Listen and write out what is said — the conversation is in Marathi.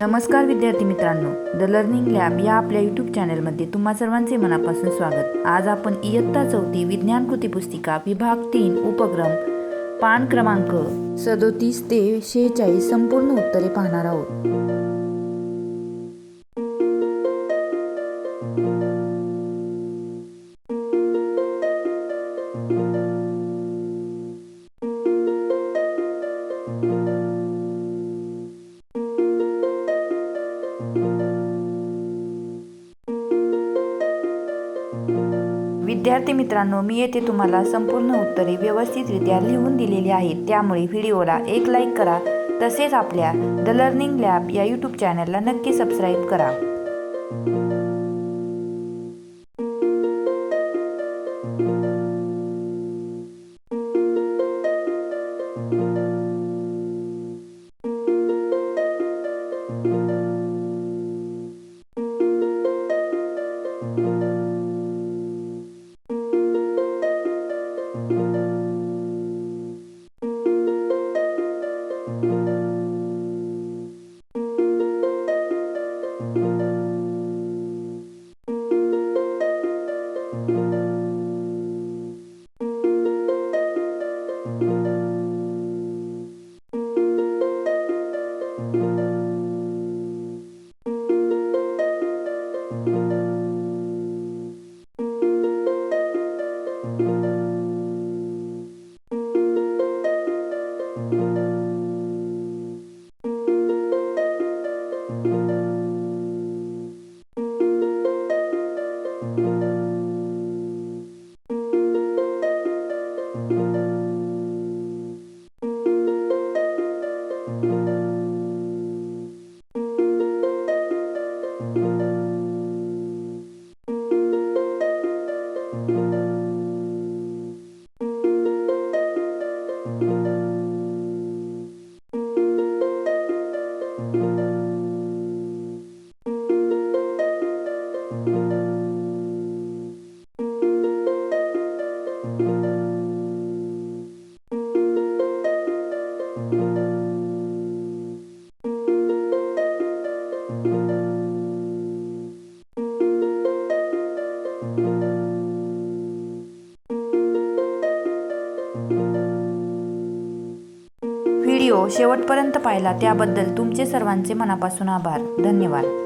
नमस्कार विद्यार्थी मित्रांनो द लर्निंग लॅब या आपल्या यूट्यूब चॅनलमध्ये तुम्हा सर्वांचे मनापासून स्वागत. आज आपण इयत्ता चौथी विज्ञान कृती पुस्तिका विभाग तीन उपक्रम पान क्रमांक सदोतीस ते शेहेचाळीस संपूर्ण उत्तरे पाहणार आहोत. विद्यार्थी मित्रांनो मी येथे तुम्हाला संपूर्ण उत्तरे व्यवस्थितरित्या लिहून दिलेली आहेत. त्यामुळे व्हिडिओला एक लाईक करा तसेच आपल्या द लर्निंग लॅब या यूट्यूब चॅनलला नक्की सबस्क्राईब करा. व्हिडिओ शेवटपर्यंत पाहिला त्याबद्दल तुमचे सर्वांचे मनापासून आभार. धन्यवाद.